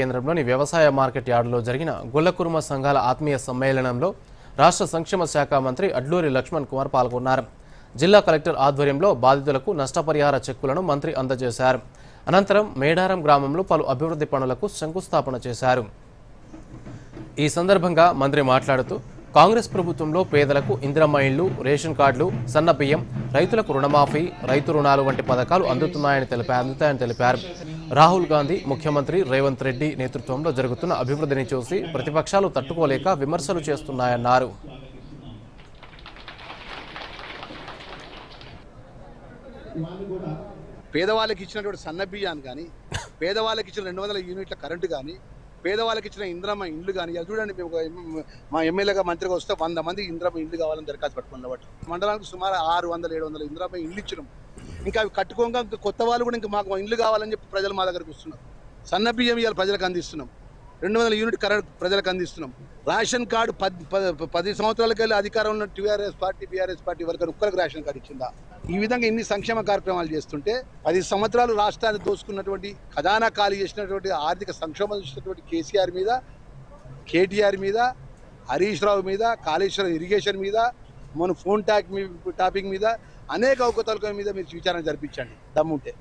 కేంద్రంలోని వ్యవసాయ మార్కెట్ యార్డులో జరిగిన గొల్లకుర్మ సంఘాల ఆత్మీయ సమ్మేళనంలో రాష్ట్ర సంక్షేమ శాఖ మంత్రి అడ్లూరి లక్ష్మణ్ కుమార్ పాల్గొన్నారు. జిల్లా కలెక్టర్ ఆధ్వర్యంలో బాధితులకు నష్టపరిహార చెక్కులను మంత్రి అందజేశారు. అనంతరం మేడారం గ్రామంలో పలు అభివృద్ధి పనులకు శంకుస్థాపన చేశారు. ఈ సందర్భంగా మంత్రి మాట్లాడుతూ కాంగ్రెస్ ప్రభుత్వంలో పేదలకు ఇందిరమ్మ ఇళ్ళు రేషన్ కార్డులు సన్న బియ్యం రైతులకు రుణమాఫీ రైతు రుణాలు వంటి పథకాలు అందుతున్నాయని తెలిపారు అందుతాయని తెలిపారు. రాహుల్ గాంధీ ముఖ్యమంత్రి రేవంత్ రెడ్డి నేతృత్వంలో జరుగుతున్న అభివృద్ధిని చూసి ప్రతిపక్షాలు తట్టుకోలేక విమర్శలు చేస్తున్నాయన్నారు. పేదవాళ్ళకి ఇచ్చినటువంటి సన్న బియ్యాన్ని కానీ పేదవాళ్ళకి ఇచ్చిన రెండు వందల యూనిట్ల కరెంటు కానీ పేదవాళ్ళకి ఇచ్చిన ఇంద్రమ్మ ఇండ్లు కానీ అది చూడండి మేము మా ఎమ్మెల్యేగా మంత్రిగా వస్తే వంద మంది ఇంద్రమ్మ ఇండ్లు కావాలని దరఖాస్తు పెట్టుకుని మండలానికి సుమారు ఆరు వందల ఏడు వందల ఇంద్రమ్మ ఇండ్లు ఇచ్చినాం. ఇంకా అవి కట్టుకోగా ఇంకా కొత్త వాళ్ళు కూడా ఇంకా మాకు ఇండ్లు కావాలని చెప్పి ప్రజలు మా దగ్గరకు వస్తున్నారు. సన్న బియ్యం ఇవాళ ప్రజలకు అందిస్తున్నాం. రెండు వందల యూనిట్ కరెంట్ ప్రజలకు అందిస్తున్నాం. రేషన్ కార్డు పది పది- పది అధికారం అధికారంలో ఉన్న టీఆర్ఎస్ పార్టీ బీఆర్ఎస్ పార్టీ వరకు ఒక్కరికి రేషన్ కార్డు ఇచ్చిందా? ఈ విధంగా ఇన్ని సంక్షేమ కార్యక్రమాలు చేస్తుంటే పది సంవత్సరాలు రాష్ట్రాన్ని దోసుకున్నటువంటి ఖజానా ఖాళీ చేసినటువంటి ఆర్థిక సంక్షోభం చేసినటువంటి కేసీఆర్ మీద కేటీఆర్ మీద హరీష్ రావు మీద కాళేశ్వరం ఇరిగేషన్ మీద మన ఫోన్ ట్యాక్ మీ టాపిక్ మీద అనేక అవకతవకల మీద మీరు విచారణ జరిపించండి. దమ్ముంటే.